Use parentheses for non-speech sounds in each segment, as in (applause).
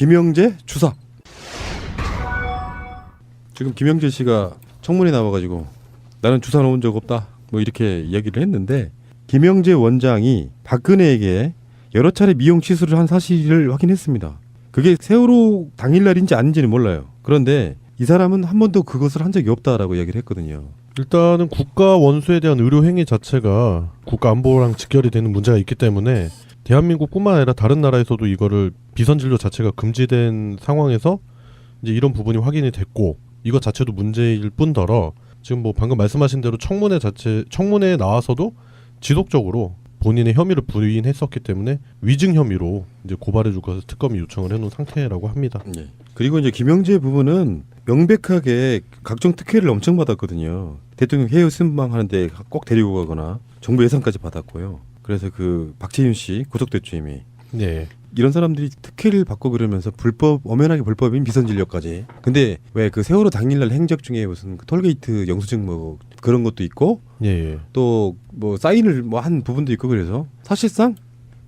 김영재 주사. 지금 김영재 씨가 청문회 나와가지고 나는 주사 놓은 적 없다. 뭐 이렇게 이야기를 했는데 김영재 원장이 박근혜에게 여러 차례 미용 시술을 한 사실을 확인했습니다. 그게 세월호 당일날인지 아닌지는 몰라요. 그런데 이 사람은 한 번도 그것을 한 적이 없다라고 이야기를 했거든요. 일단은 국가 원수에 대한 의료 행위 자체가 국가 안보랑 직결이 되는 문제가 있기 때문에 대한민국뿐만 아니라 다른 나라에서도 이거를 비선 진료 자체가 금지된 상황에서 이제 이런 부분이 확인이 됐고 이것 자체도 문제일 뿐더러 지금 뭐 방금 말씀하신 대로 청문회 자체 청문회에 나와서도 지속적으로 본인의 혐의를 부인했었기 때문에 위증 혐의로 이제 고발해 줄 것을 특검이 요청을 해놓은 상태라고 합니다. 예. 그리고 이제 김영재 부분은 명백하게 각종 특혜를 엄청 받았거든요. 대통령 해외 순방하는데 꼭 데리고 가거나 정부 예산까지 받았고요. 그래서 그 박재윤 씨 구속됐죠 이미. 네. 이런 사람들이 특혜를 받고 그러면서 불법 엄연하게 불법인 비선 진료까지. 근데 왜 그 세월호 당일날 행적 중에 무슨 그 톨게이트 영수증 뭐 그런 것도 있고 예. 예. 또뭐 사인을 뭐 한 부분도 있고 그래서 사실상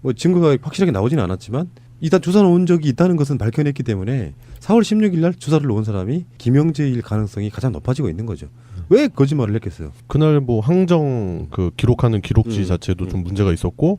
뭐 증거가 확실하게 나오지는 않았지만 일단 주사 놓은 적이 있다는 것은 밝혀냈기 때문에 4월 16일 날 주사를 놓은 사람이 김영재일 가능성이 가장 높아지고 있는 거죠. 왜 거짓말을 했겠어요? 그날 뭐 항정 그 기록하는 기록지 음, 자체도 좀 음. 문제가 있었고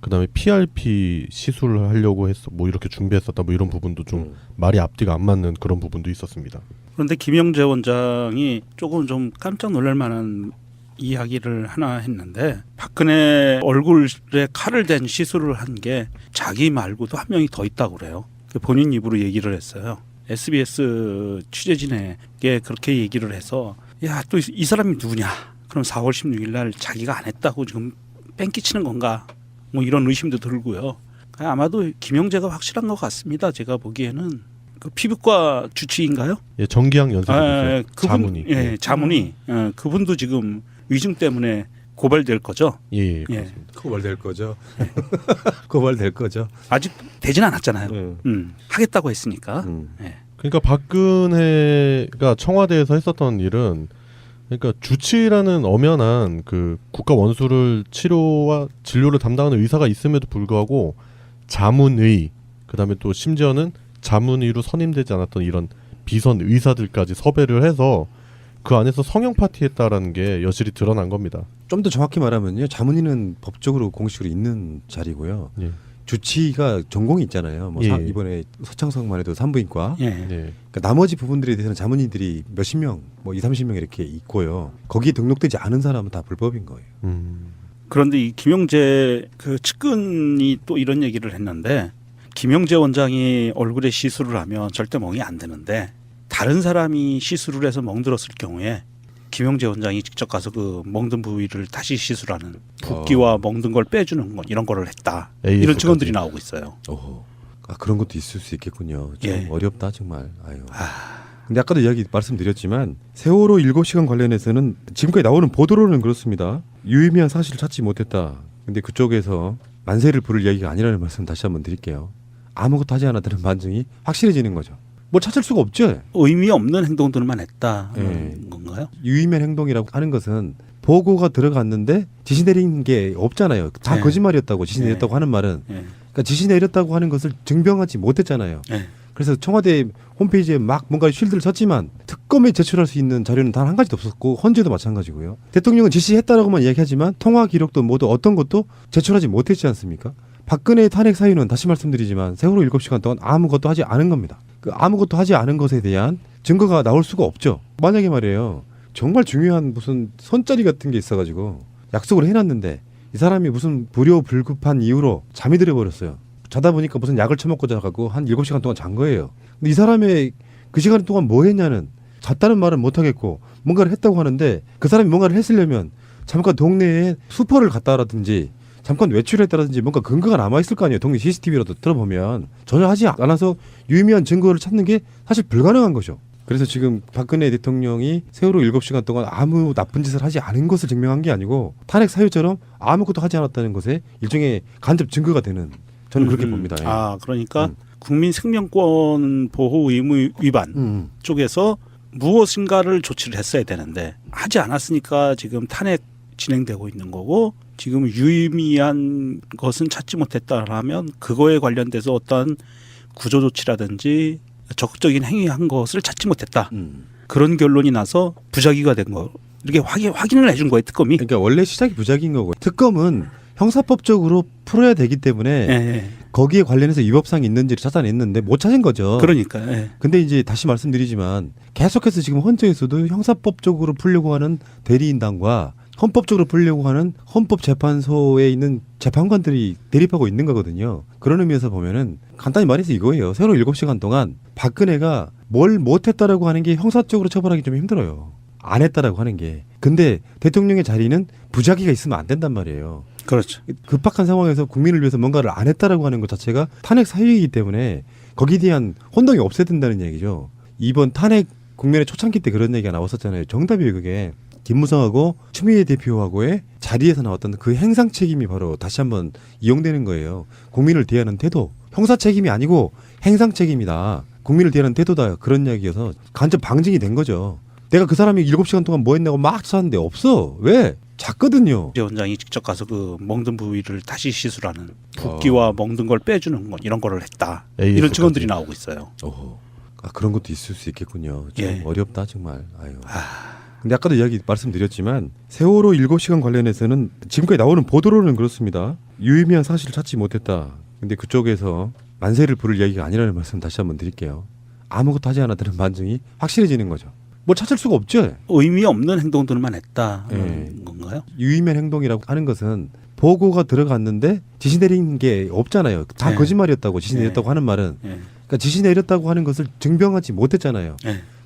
그다음에 PRP 시술을 하려고 했어 뭐 이렇게 준비했었다 뭐 이런 부분도 좀 음. 말이 앞뒤가 안 맞는 그런 부분도 있었습니다. 그런데 김영재 원장이 조금 좀 깜짝 놀랄 만한 이야기를 하나 했는데 박근혜 얼굴에 칼을 댄 시술을 한 게 자기 말고도 한 명이 더 있다고 그래요. 그 본인 입으로 얘기를 했어요. SBS 취재진에게 그렇게 얘기를 해서 야 또 이 사람이 누구냐? 그럼 4월 16일 날 자기가 안 했다고 지금 뺑기치는 건가? 뭐 이런 의심도 들고요. 아마도 김영재가 확실한 것 같습니다. 제가 보기에는 그 피부과 주치인가요? 예, 정기학 연세 아, 교 자문이. 예, 예. 자문이 예, 그분도 지금 위증 때문에 고발될 거죠. 예, 예, 예. 고발될 거죠. (laughs) 고발될 거죠. 아직 되진 않았잖아요. 음. 음, 하겠다고 했으니까. 음. 예. 그러니까 박근혜가 청와대에서 했었던 일은 그러니까 주치라는 엄연한 그 국가 원수를 치료와 진료를 담당하는 의사가 있음에도 불구하고 자문의 그다음에 또 심지어는 자문의로 선임되지 않았던 이런 비선 의사들까지 섭외를 해서 그 안에서 성형 파티했다라는 게 여실히 드러난 겁니다. 좀 더 정확히 말하면요. 자문위는 법적으로 공식으로 있는 자리고요. 예. 주치가 전공이 있잖아요. 뭐 예. 사- 이번에 서창석만 해도 산부인과. 예. 네. 그러니까 나머지 부분들에 대해서는 자문인들이 몇십 명, 뭐 2, 30명 이렇게 있고요. 거기에 등록되지 않은 사람은 다 불법인 거예요. 음. 그런데 이 김영재 그 측근이 또 이런 얘기를 했는데 김영재 원장이 얼굴에 시술을 하면 절대 멍이 안 드는데 다른 사람이 시술을 해서 멍들었을 경우에 김영재 원장이 직접 가서 그 멍든 부위를 다시 시술하는 붓기와 멍든 걸 빼주는 것 이런 거를 했다. AS 이런 증언들이. 나오고 있어요. 어, 아 그런 것도 있을 수 있겠군요. 좀 예. 어렵다 정말. 아유. 아, 근데 아까도 이야기 말씀드렸지만 세월호 7시간 관련해서는 지금까지 나오는 보도로는 그렇습니다. 유의미한 사실을 찾지 못했다. 근데 그쪽에서 만세를 부를 이야기가 아니라는 말씀 다시 한번 드릴게요. 아무것도 하지 않았다는 반증이 확실해지는 거죠. 뭐 찾을 수가 없죠. 의미 없는 행동들만 했다 예. 는 건가요? 유의미한 행동이라고 하는 것은 보고가 들어갔는데 지시 내린 게 없잖아요. 다 네. 거짓말이었다고 지시 네. 내렸다고 하는 말은 예. 그러니까 지시 내렸다고 하는 것을 증명하지 못했잖아요. 예. 그래서 청와대 홈페이지에 막 뭔가 쉴드를 쳤지만 특검에 제출할 수 있는 자료는 단 한 가지도 없었고 헌재도 마찬가지고요. 대통령은 지시했다라고만 이야기하지만 통화 기록도 모두 어떤 것도 제출하지 못했지 않습니까? 박근혜의 탄핵 사유는 다시 말씀드리지만 세월호 7시간 동안 아무것도 하지 않은 겁니다. 그 아무것도 하지 않은 것에 대한 증거가 나올 수가 없죠. 만약에 말이에요. 정말 중요한 무슨 손자리 같은 게 있어가지고 약속을 해놨는데 이 사람이 무슨 불효불급한 이유로 잠이 들어버렸어요. 자다 보니까 무슨 약을 처먹고 자가고 한 7시간 동안 잔 거예요. 근데 이 사람의 그 시간 동안 뭐 했냐는 잤다는 말은 못 하겠고 뭔가를 했다고 하는데 그 사람이 뭔가를 했으려면 잠깐 동네에 수퍼를 갔다라든지 잠깐 외출했다라든지 뭔가 근거가 남아 있을 거 아니에요. 동네 CCTV라도 들어보면 전혀 하지 않아서 유의미한 증거를 찾는 게 사실 불가능한 거죠. 그래서 지금 박근혜 대통령이 세월호 7시간 동안 아무 나쁜 짓을 하지 않은 것을 증명한 게 아니고 탄핵 사유처럼 아무것도 하지 않았다는 것에 일종의 간접 증거가 되는 저는 그렇게 음, 봅니다. 예. 아 그러니까 음. 국민 생명권 보호 의무 위반 음. 쪽에서 무엇인가를 조치를 했어야 되는데 하지 않았으니까 지금 탄핵 진행되고 있는 거고 지금 유의미한 것은 찾지 못했다라면 그거에 관련돼서 어떠한 구조 조치라든지 적극적인 행위한 것을 찾지 못했다. 음. 그런 결론이 나서 부작위가 된 거. 이렇게 확인 확인을 해준 거예요 특검이. 그러니까 원래 시작이 부작인 거고 특검은 형사법적으로 풀어야 되기 때문에 예, 예. 거기에 관련해서 위법사항이 있는지를 찾아냈는데 못 찾은 거죠. 그러니까 예. 근데 이제 다시 말씀드리지만 계속해서 지금 헌재에서도 형사법적으로 풀려고 하는 대리인단과 헌법적으로 풀려고 하는 헌법재판소에 있는 재판관들이 대립하고 있는 거거든요. 그런 의미에서 보면은 간단히 말해서 이거예요. 세로 7시간 동안 박근혜가 뭘 못했다라고 하는 게 형사적으로 처벌하기 좀 힘들어요. 안 했다라고 하는 게. 근데 대통령의 자리는 부작위가 있으면 안 된단 말이에요. 그렇죠. 급박한 상황에서 국민을 위해서 뭔가를 안 했다라고 하는 것 자체가 탄핵 사유이기 때문에 거기에 대한 혼동이 없어야 된다는 얘기죠. 이번 탄핵 국면의 초창기 때 그런 얘기가 나왔었잖아요. 정답이에요, 그게. 김무성하고 추미애 대표하고의 자리에서 나왔던 그 행상 책임이 바로 다시 한번 이용되는 거예요. 국민을 대하는 태도. 형사 책임이 아니고 행상 책임이다. 국민을 대하는 태도다. 그런 이야기여서 간접 방증이 된 거죠. 내가 그 사람이 7시간 동안 뭐 했냐고 막 찾았는데 없어. 왜? 작거든요. 제 원장이 직접 가서 그 멍든 부위를 다시 시술하는 붓기와 먹는 걸 빼주는 건 이런 거를 했다. AS 이런 증언들이 까지. 나오고 있어요. 어, 아, 그런 것도 있을 수 있겠군요. 좀 예. 어렵다 정말. 아유. 근데 아까도 이야기 말씀드렸지만 세월호 7시간 관련해서는 지금까지 나오는 보도로는 그렇습니다. 유의미한 사실을 찾지 못했다. 근데 그쪽에서 만세를 부를 이야기가 아니라는 말씀 다시 한번 드릴게요. 아무것도 하지 않았다는 반증이 확실해지는 거죠. 뭘 찾을 수가 없죠. 의미 없는 행동들만 했다. 예. 건가요? 유의미한 행동이라고 하는 것은 보고가 들어갔는데 지시 내린 게 없잖아요. 다 네. 거짓말이었다고 지시 네. 내렸다고 하는 말은 예. 그러니까 지시 내렸다고 하는 것을 증명하지 못했잖아요.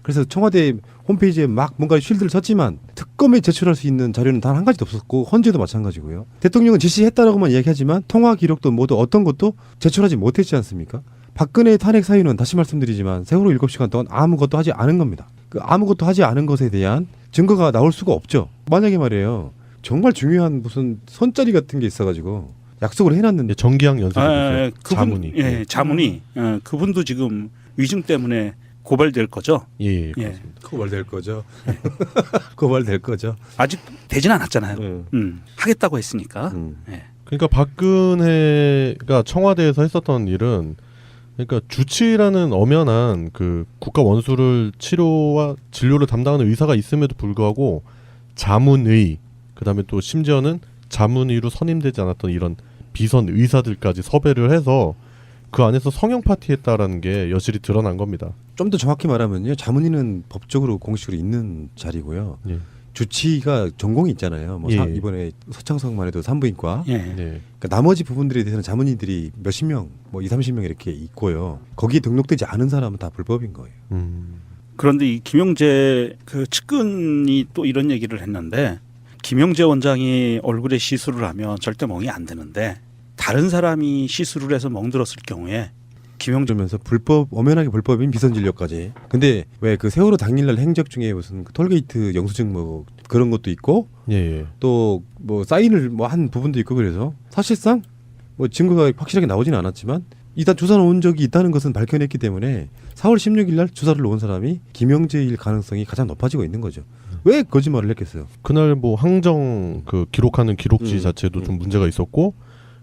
예. 그래서 청와대 홈페이지에 막 뭔가 쉴드를 쳤지만 특검에 제출할 수 있는 자료는 단 한 가지도 없었고 헌재도 마찬가지고요. 대통령은 지시했다라고만 이야기하지만 통화 기록도 모두 어떤 것도 제출하지 못했지 않습니까? 박근혜의 탄핵 사유는 다시 말씀드리지만 세월호 7시간 동안 아무것도 하지 않은 겁니다. 그 아무것도 하지 않은 것에 대한 증거가 나올 수가 없죠. 만약에 말이에요. 정말 중요한 무슨 손자리 같은 게 있어가지고 약속을 해놨는데 예, 정기학 연습이 아. 예, 그분, 자문이. 예, 자문이 예, 그분도 지금 위증 때문에 고발될 거죠. 예, 예, 예. 그렇습니다. 고발될 거죠. (laughs) 고발될 거죠. 아직 되진 않았잖아요. 음. 음, 하겠다고 했으니까. 음. 예. 그러니까 박근혜가 청와대에서 했었던 일은 그러니까 주치라는 엄연한 그 국가 원수를 치료와 진료를 담당하는 의사가 있음에도 불구하고 자문의 그다음에 또 심지어는 자문의로 선임되지 않았던 이런 비선 의사들까지 섭외를 해서 그 안에서 성형 파티했다라는 게 여실히 드러난 겁니다. 좀 더 정확히 말하면요. 자문위는 법적으로 공식으로 있는 자리고요. 예. 주치가 전공이 있잖아요. 뭐 예. 사- 이번에 서창석만 해도 산부인과. 예. 예. 그러니까 나머지 부분들에 대해서는 자문인들이 몇십 명, 뭐 2, 30명 이렇게 있고요. 거기에 등록되지 않은 사람은 다 불법인 거예요. 음. 그런데 이 김영재 그 측근이 또 이런 얘기를 했는데 김영재 원장이 얼굴에 시술을 하면 절대 멍이 안 드는데 다른 사람이 시술을 해서 멍들었을 경우에 김영재 그러면서 불법 엄연하게 불법인 비선 진료까지. 근데 왜 그 세월호 당일날 행적 중에 무슨 그 톨게이트 영수증 뭐 그런 것도 있고 예, 예. 또 뭐 사인을 뭐 한 부분도 있고 그래서 사실상 뭐 증거가 확실하게 나오지는 않았지만 일단 주사를 온 적이 있다는 것은 밝혀냈기 때문에 4월 16일 날 주사를 온 사람이 김영재일 가능성이 가장 높아지고 있는 거죠. 왜 거짓말을 했겠어요? 그날 뭐 항정 그 기록하는 기록지 음, 자체도 음. 좀 문제가 있었고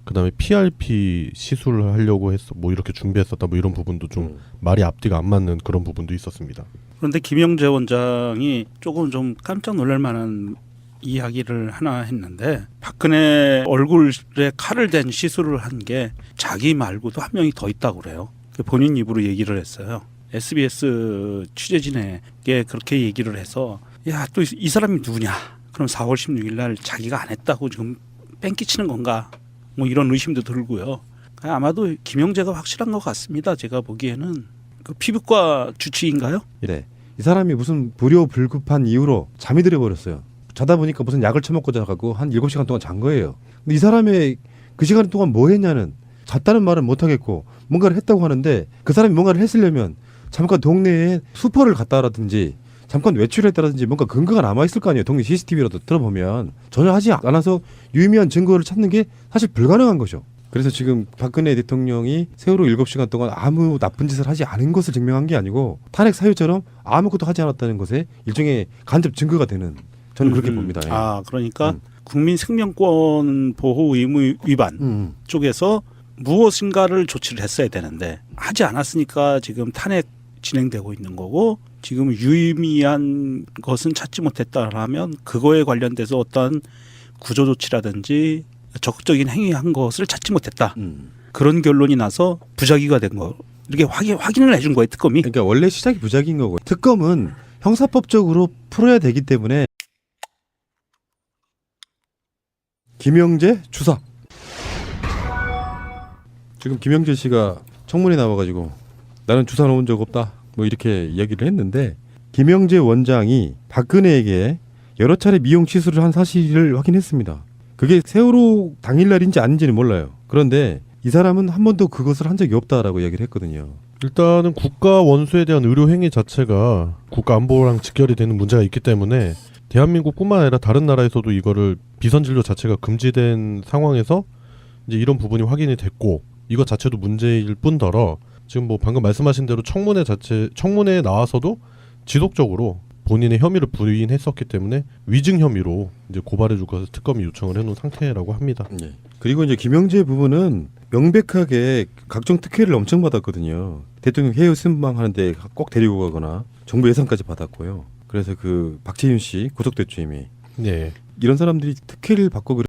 그 다음에 PRP 시술을 하려고 했어 뭐 이렇게 준비했었다 뭐 이런 부분도 좀 음. 말이 앞뒤가 안 맞는 그런 부분도 있었습니다. 그런데 김영재 원장이 조금 좀 깜짝 놀랄 만한 이야기를 하나 했는데 박근혜 얼굴에 칼을 댄 시술을 한 게 자기 말고도 한 명이 더 있다고 그래요. 그 본인 입으로 얘기를 했어요. SBS 취재진에게 그렇게 얘기를 해서 야 또 이 사람이 누구냐? 그럼 4월 16일 날 자기가 안 했다고 지금 뺑기치는 건가? 뭐 이런 의심도 들고요. 아마도 김영재가 확실한 것 같습니다. 제가 보기에는 그 피부과 주치인가요? 이래. 이 사람이 무슨 불효 불급한 이유로 잠이 들어 버렸어요. 자다 보니까 무슨 약을 처먹고 자가고 한 7시간 동안 잔 거예요. 근데 이 사람의 그 시간 동안 뭐 했냐는 잤다는 말은 못 하겠고 뭔가를 했다고 하는데 그 사람이 뭔가를 했으려면 잠깐 동네에 수퍼를 갔다라든지 잠깐 외출했다라든지 뭔가 근거가 남아 있을 거 아니에요. 동네 CCTV라도 들어보면 전혀 하지 않아서 유의미한 증거를 찾는 게 사실 불가능한 거죠. 그래서 지금 박근혜 대통령이 세월호 7시간 동안 아무 나쁜 짓을 하지 않은 것을 증명한 게 아니고 탄핵 사유처럼 아무것도 하지 않았다는 것에 일종의 간접 증거가 되는 저는 그렇게 음, 봅니다. 예. 아 그러니까 음. 국민 생명권 보호 의무 위반 음, 쪽에서 무엇인가를 조치를 했어야 되는데 하지 않았으니까 지금 탄핵 진행되고 있는 거고 지금 유의미한 것은 찾지 못했다라면 그거에 관련돼서 어떤 구조 조치라든지 적극적인 행위한 것을 찾지 못했다 음. 그런 결론이 나서 부작위가 된 거. 이렇게 확인 확인을 해준 거예요 특검이. 그러니까 원래 시작이 부작인 거고 특검은 형사법적으로 풀어야 되기 때문에 김영재 주사 지금 김영재 씨가 청문회 나와가지고 나는 주사 놓은 적 없다 뭐 이렇게 이야기를 했는데 김영재 원장이 박근혜에게 여러 차례 미용 시술을 한 사실을 확인했습니다. 그게 세월호 당일날인지 아닌지는 몰라요. 그런데 이 사람은 한 번도 그것을 한 적이 없다라고 이야기를 했거든요. 일단은 국가 원수에 대한 의료 행위 자체가 국가 안보랑 직결이 되는 문제가 있기 때문에 대한민국뿐만 아니라 다른 나라에서도 이거를 비선 진료 자체가 금지된 상황에서 이제 이런 부분이 확인이 됐고 이것 자체도 문제일 뿐더러 지금 뭐 방금 말씀하신 대로 청문회 자체 청문회에 나와서도 지속적으로 본인의 혐의를 부인했었기 때문에 위증 혐의로 이제 고발해 줄 것을 특검이 요청을 해놓은 상태라고 합니다. 예. 그리고 이제 김영재 부분은 명백하게 각종 특혜를 엄청 받았거든요. 대통령 해외 순방하는데 꼭 데리고 가거나 정부 예산까지 받았고요. 그래서 그 박재윤 씨 구속됐죠 이미. 네. 이런 사람들이 특혜를 받고